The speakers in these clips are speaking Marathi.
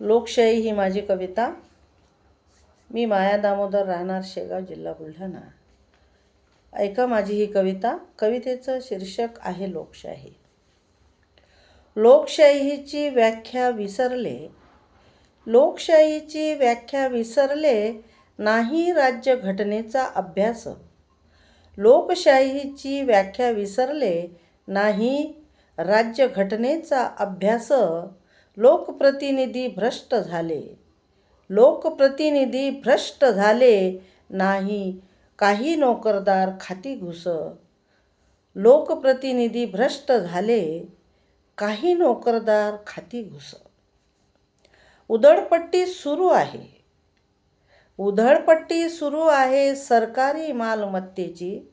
लोकशाही ही माझी कविता. मी माया दामोदर राहणार शेगाव जिल्हा बुलढाणा. ऐका माझी ही कविता. कवितेचं शीर्षक आहे लोकशाही. लोकशाहीची व्याख्या विसरले. लोकशाहीची व्याख्या विसरले नाही राज्य घटनेचा अभ्यास. लोकशाहीची व्याख्या विसरले नाही राज्यघटनेचा अभ्यास. लोकप्रतिनिधी भ्रष्ट झाले. लोकप्रतिनिधी भ्रष्ट झाले नाही काही नोकरदार खाती घुस. लोकप्रतिनिधी भ्रष्ट झाले काही नोकरदार खाती घुस. उधळपट्टी सुरू आहे. उधळपट्टी सुरू आहे सरकारी मालमत्तेची.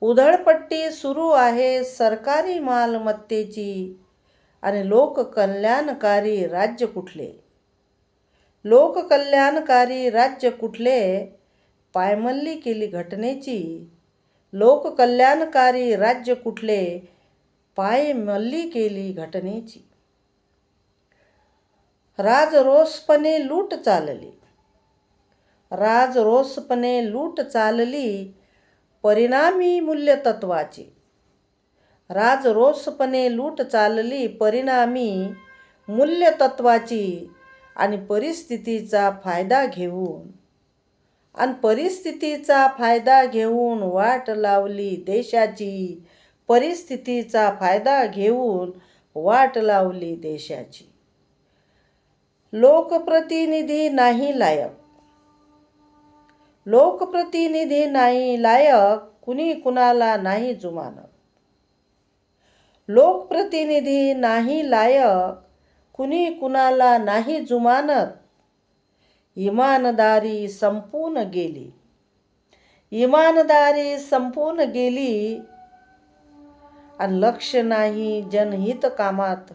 उधळपट्टी सुरू आहे सरकारी मालमत्तेची. आणि लोककल्याणकारी राज्य कुठले? लोककल्याणकारी राज्य कुठले? पायमल्ली केली घटनेची. लोककल्याणकारी राज्य कुठले? पायमल्ली केली घटनेची. राजरोसपणे लूट चालली. राजरोसपणे लूट चालली. परिणामी मूल्यतत्वाची. राजरोसपणे लूट चालली परिणामी मूल्यतत्वाची आणि परिस्थितीचा फायदा घेऊन. आणि परिस्थितीचा फायदा घेऊन वाट लावली देशाची परिस्थितीचा फायदा घेऊन वाट लावली देशाची. लोकप्रतिनिधी नाही लायक. लोकप्रतिनिधी नाही लायक कुणी कुणाला नाही जुमानत. लोकप्रतिनिधी नाही लायक कुणी कुणाला नाही जुमानत. इमानदारी संपून गेली. इमानदारी संपून गेली. आणि लक्ष नाही जनहित कामात.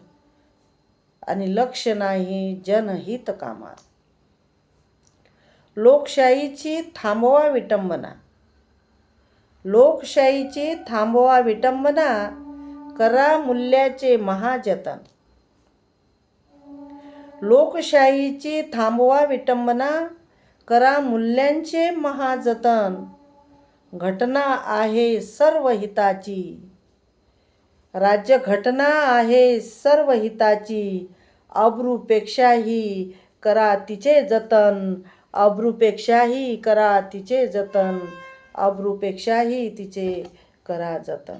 आणि लक्ष नाही जनहित कामात. लोकशाहीची थांबवा विटंबना. लोकशाहीची थांबवा विटंबना. करा मूल्याचे महाजतन. लोकशाहीची थांबवा विटंबना करा मूल्यांचे महाजतन. घटना आहे सर्व हिताची. राज्यघटना आहे सर्व हिताची. अब्रूपेक्षाही करा तिचे जतन. अब्रूपेक्षाही करा तिचे जतन. अब्रूपेक्षाही तिचे करा जतन.